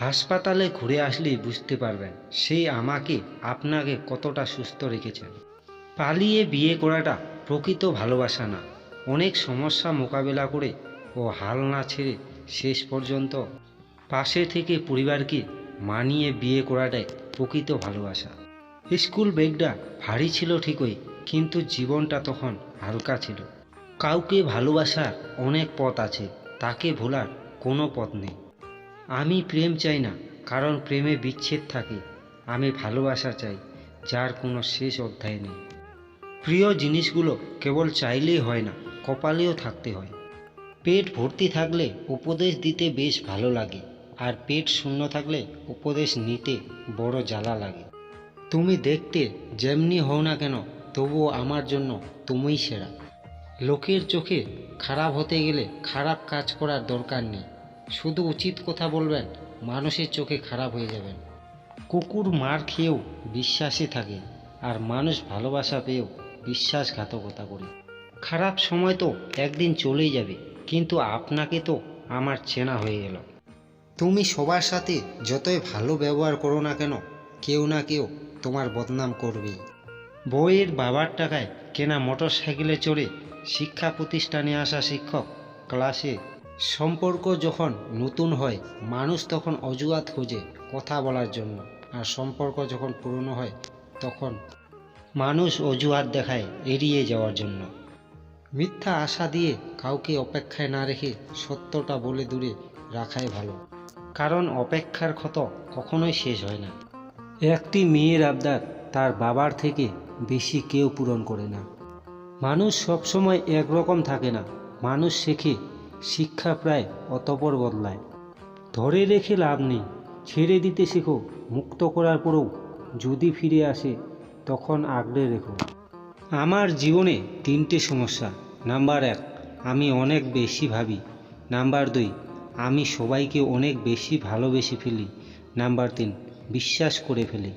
হাসপাতালে ঘুরে আসলেই বুঝতে পারবেন সেই আমাকে আপনাকে কতটা সুস্থ রেখেছেন। পালিয়ে বিয়ে করাটা প্রকৃত ভালোবাসা না। অনেক সমস্যা মোকাবেলা করে ও হাল না ছেড়ে শেষ পর্যন্ত পাশে থেকে পরিবারকে মানিয়ে বিয়ে করাটাই প্রকৃত ভালোবাসা। স্কুল ব্যাগটা ভারী ছিল ঠিকই, কিন্তু জীবনটা তখন হালকা ছিল। কাউকে ভালোবাসার অনেক পথ আছে, তাকে ভোলার কোনো পথ নেই। আমি প্রেম চাই না, কারণ প্রেমে বিচ্ছেদ থাকে। আমি ভালোবাসা চাই, যার কোনো শেষ অধ্যায় নেই। প্রিয় জিনিসগুলো কেবল চাইলেই হয় না, কপালেও থাকতে হয়। পেট ভর্তি থাকলে উপদেশ দিতে বেশ ভালো লাগে, আর পেট শূন্য থাকলে উপদেশ নিতে বড় জ্বালা লাগে। তুমি দেখতে যেমনি হও না কেন, তবুও আমার জন্য তুমিই সেরা। লোকের চোখে খারাপ হতে গেলে খারাপ কাজ করার দরকার নেই। শুধু উচিত কথা বলবেন, মানুষের চোখে খারাপ হয়ে যাবেন। কুকুর মার খেয়েও বিশ্বাসে থাকে, আর মানুষ ভালোবাসা পেয়েও বিশ্বাসঘাতকতা করে। খারাপ সময় তো একদিন চলেই যাবে, কিন্তু আপনাকে তো আমার চেনা হয়ে গেল। তুমি সবার সাথে যতই ভালো ব্যবহার করো না কেন, কেউ না কেউ তোমার বদনাম করবেই। বইয়ের বাবার টাকায় কেনা মোটর সাইকেলে চড়ে শিক্ষা প্রতিষ্ঠানে আসা শিক্ষক ক্লাসে সম্পর্ক যখন নতুন হয়, মানুষ তখন অজুহাত খোঁজে কথা বলার জন্য। আর সম্পর্ক যখন পুরনো হয়, তখন মানুষ অজুহাত দেখায় এড়িয়ে যাওয়ার জন্য। মিথ্যা আশা দিয়ে কাউকে অপেক্ষায় না রেখে সত্যটা বলে দূরে রাখাই ভালো। কারণ অপেক্ষার ক্ষত কখনোই শেষ হয় না। একটি মেয়ের আবদার তার বাবার থেকে বেশি কেউ পূরণ করে না। মানুষ সবসময় একরকম থাকে না। মানুষ শেখে শিক্ষা প্রায় অতপর বদলায়। ধরে রেখে লাভ নেই, ছেড়ে দিতে শেখো, মুক্ত করার পরেও যদি ফিরে আসে, তখন আগড়ে রেখো। আমার জীবনে তিনটে সমস্যা। নাম্বার এক, আমি অনেক বেশি ভাবি। নাম্বার দুই, আমি সবাইকে অনেক বেশি ভালোবেসে ফেলি। নাম্বার তিন, বিশ্বাস করে ফেলি।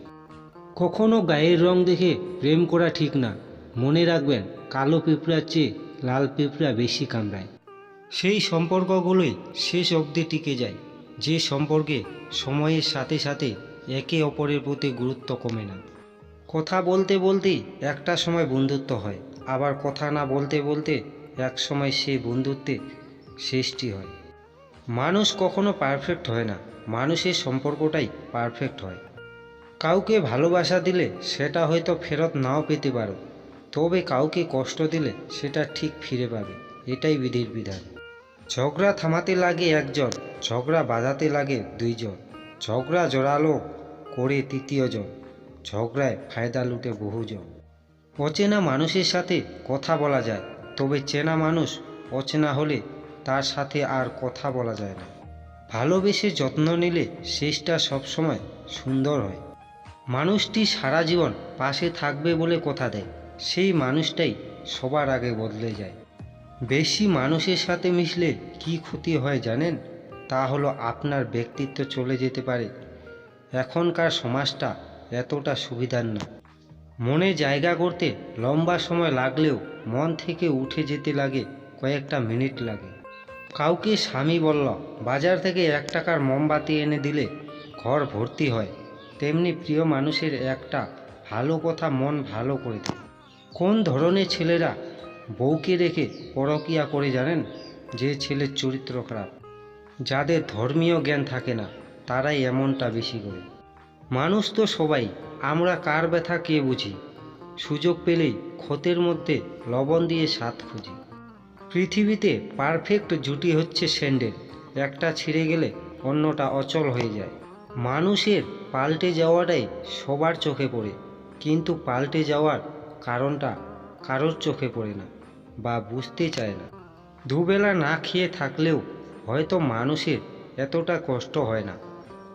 কখনো গায়ের রং দেখে প্রেম করা ঠিক না। মনে রাখবেন, কালো পিঁপড়ার চেয়ে লাল পিঁপড়া বেশি কামড়ায়। সেই সম্পর্কগুলোই শেষ অবধি টিকে যায়। যে সম্পর্কে সময়ের সাথে সাথে একে অপরের প্রতি গুরুত্ব কমে না। কথা বলতে বলতেই একটা সময় বন্ধুত্ব হয়, আবার কথা না বলতে বলতে এক সময় সেই বন্ধুত্বে সৃষ্টি হয়। মানুষ কখনো পারফেক্ট হয় না, মানুষের সম্পর্কটাই পারফেক্ট হয়। কাউকে ভালোবাসা দিলে সেটা হয়তো ফেরত নাও পেতে পারো, তবে কাউকে কষ্ট দিলে সেটা ঠিক ফিরে পাবে, এটাই বিধির বিধান। ঝগড়া থামাতে লাগে একজন, ঝগড়া বাঁধাতে লাগে দুইজন, ঝগড়া জোরালো করে তৃতীয়জন, ঝগড়ায় ফায়দা লুটে বহুজন। অচেনা মানুষের সাথে কথা বলা যায়, তবে চেনা মানুষ অচেনা হলে তার সাথে আর কথা বলা যায় না। ভালোবেসে যত্ন নিলে শেষটা সবসময় সুন্দর হয়। মানুষটি সারা জীবন পাশে থাকবে বলে কথা দেয়, সেই মানুষটাই সবার আগে বদলে যায়। বেশি মানুষের সাথে মিশলে কি ক্ষতি হয় জানেন? তা হলো আপনার ব্যক্তিত্ব চলে যেতে পারে। এখনকার সমাজটা এতটা সুবিধার না। মনে জায়গা করতে লম্বা সময় লাগলেও মন থেকে উঠে যেতে লাগে, কয়েকটা মিনিট লাগে। কাউকে স্বামী বলল, বাজার থেকে এক টাকার মোমবাতি এনে দিলে ঘর ভর্তি হয়। তেমনি প্রিয় মানুষের একটা ভালো কথা মন ভালো করে দেয় কোন ধরনের ছেলেরা বউকে রেখে পরকিয়া করে জানেন যে ছেলের চরিত্র খারাপ যাদের ধর্মীয় জ্ঞান থাকে না, তারাই এমনটা বেশি করে। মানুষ তো সবাই, আমরা কার ব্যথা কে বুঝি? সুযোগ পেলেই ক্ষতের মধ্যে লবণ দিয়ে স্বাদ খুঁজি। পৃথিবীতে পারফেক্ট জুটি হচ্ছে স্যান্ডেল, একটা ছিঁড়ে গেলে অন্যটা অচল হয়ে যায়। মানুষের পাল্টে যাওয়াটাই সবার চোখে পড়ে, কিন্তু পাল্টে যাওয়ার কারণটা কারোর চোখে পড়ে না। বা বুঝতে চায় না। দুবেলা না খেয়ে থাকলেও হয়তো মানুষের এতটা কষ্ট হয় না।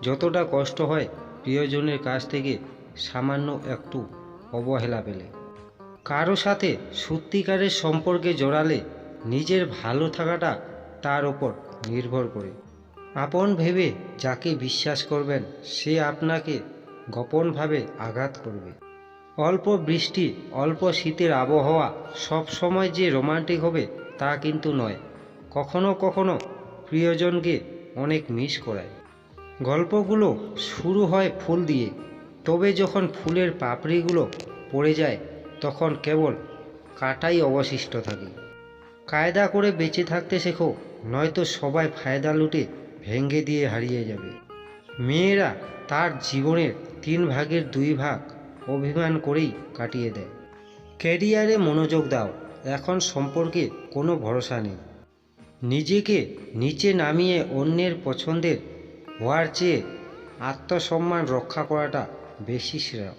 যতটা কষ্ট হয় প্রিয়জনের কাছ থেকে সামান্য একটু অবহেলা পেলে। কারও সাথে সত্যিকারের সম্পর্কে জড়ালে নিজের ভালো থাকাটা তার ওপর নির্ভর করে। আপন ভেবে যাকে বিশ্বাস করবেন, সে আপনাকে গোপনভাবে আঘাত করবে। অল্প বৃষ্টি, অল্প শীতের আবহাওয়া, সব সময় যে রোমান্টিক হবে তা কিন্তু নয়। কখনো কখনো প্রিয়জনকে অনেক মিস করায়। গল্পগুলো শুরু হয় ফুল দিয়ে, তবে যখন ফুলের পাপড়িগুলো পড়ে যায়, তখন কেবল কাটাই অবশিষ্ট থাকে। কায়দা করে বেঁচে থাকতে শেখো, নয়তো সবাই ফায়দা লুটে ভেঙ্গে দিয়ে হারিয়ে যাবে। মেয়েরা তার জীবনের তিন ভাগের দুই ভাগ অভিমান করেই কাটিয়ে দেয়। ক্যারিয়ারে মনোযোগ দাও, এখন সম্পর্কে কোনো ভরসা নেই। নিজেকে নিচে নামিয়ে অন্যের পছন্দের হওয়ার চেয়ে আত্মসম্মান রক্ষা করাটা বেশি শ্রেয়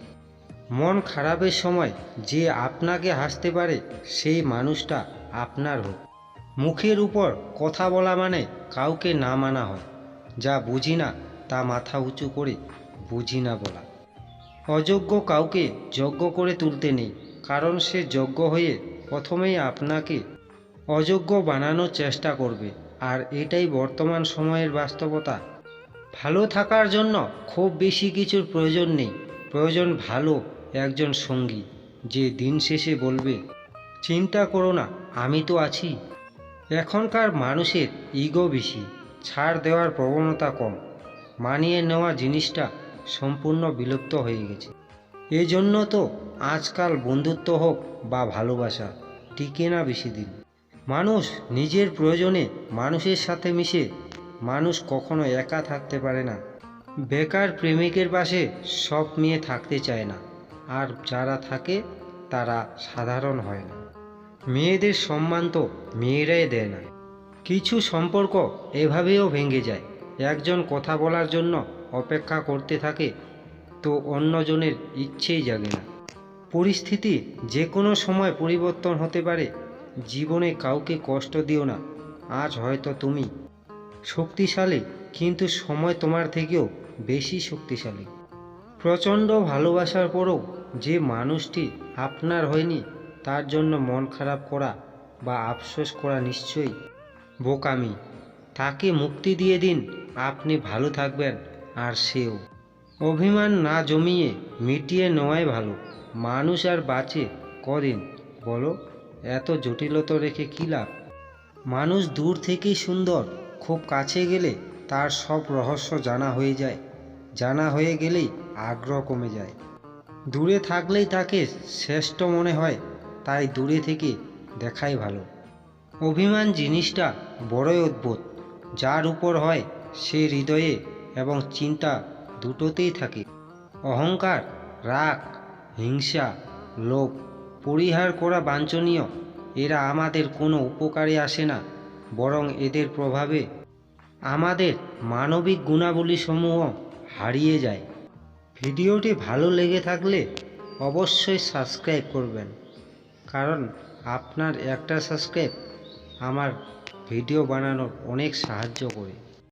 মন খারাপের সময় যে আপনাকে হাসতে পারে, সেই মানুষটা আপনার হোক। মুখের উপর কথা বলা মানে কাউকে না মানা হয়। যা বুঝি না, তা মাথা উঁচু করে বুঝি না বলা। অযোগ্য কাউকে যোগ্য করে তুলতে নেই, কারণ সে যোগ্য হয়ে প্রথমেই আপনাকে অযোগ্য বানানোর চেষ্টা করবে। আর এটাই বর্তমান সময়ের বাস্তবতা। ভালো থাকার জন্য খুব বেশি কিছুর প্রয়োজন নেই। প্রয়োজন ভালো একজন সঙ্গী, যে দিন শেষে বলবে, চিন্তা করো না, আমি তো আছি। এখনকার মানুষের ইগো বেশি, ছাড় দেওয়ার প্রবণতা কম। মানিয়ে নেওয়া জিনিসটা সম্পূর্ণ বিলুপ্ত হয়ে গেছে। এজন্য তো আজকাল বন্ধুত্ব হোক বা ভালোবাসা, টিকে না বেশি দিন। মানুষ নিজের প্রয়োজনে মানুষের সাথে মিশে মানুষ কখনো একা থাকতে পারে না। বেকার প্রেমিকের পাশে সব মেয়ে থাকতে চায় না, আর যারা থাকে তারা সাধারণ হয় না। মেয়েদের সম্মান তো মেয়েরাই দেয় না। কিছু সম্পর্ক এভাবেও ভেঙে যায়। একজন কথা বলার জন্য অপেক্ষা করতে থাকে, তো অন্যজনের ইচ্ছেই জাগে না। পরিস্থিতি যে কোনো সময় পরিবর্তন হতে পারে, জীবনে কাউকে কষ্ট দিও না, আজ হয়তো তুমি। শক্তিশালী, কিন্তু সময় তোমার থেকেও বেশি শক্তিশালী। প্রচণ্ড ভালোবাসার পরও যে মানুষটি আপনার হয়নি, তার জন্য মন খারাপ করা বা আফসোস করা নিশ্চয়ই বোকামি। তাকে মুক্তি দিয়ে দিন, আপনি ভালো থাকবেন। আর সেও। অভিমান না জমিয়ে মিটিয়ে নেওয়াই ভালো। মানুষ আর বাঁচে কদিন? বলো, এত জটিলতা রেখে কী লাভ? মানুষ দূর থেকেই সুন্দর, খুব কাছে গেলে তার সব রহস্য জানা হয়ে যায়। জানা হয়ে গেলেই আগ্রহ কমে যায়। দূরে থাকলেই তাকে শ্রেষ্ঠ মনে হয়, তাই দূরে থেকে দেখাই ভালো। অভিমান জিনিসটা বড়ই অদ্ভুত। যার উপর হয় সে হৃদয়ে এবং চিন্তা দুটোতেই থাকে। অহংকার, রাগ, হিংসা, লোভ পরিহার করা বাঞ্ছনীয়। এরা আমাদের কোনো উপকারে আসে না, বরং এদের প্রভাবে আমাদের মানবিক গুণাবলীসমূহ হারিয়ে যায়। ভিডিওটি ভালো লেগে থাকলে অবশ্যই সাবস্ক্রাইব করবেন, কারণ আপনার একটা সাবস্ক্রাইব আমার ভিডিও বানানোর অনেক সাহায্য করে।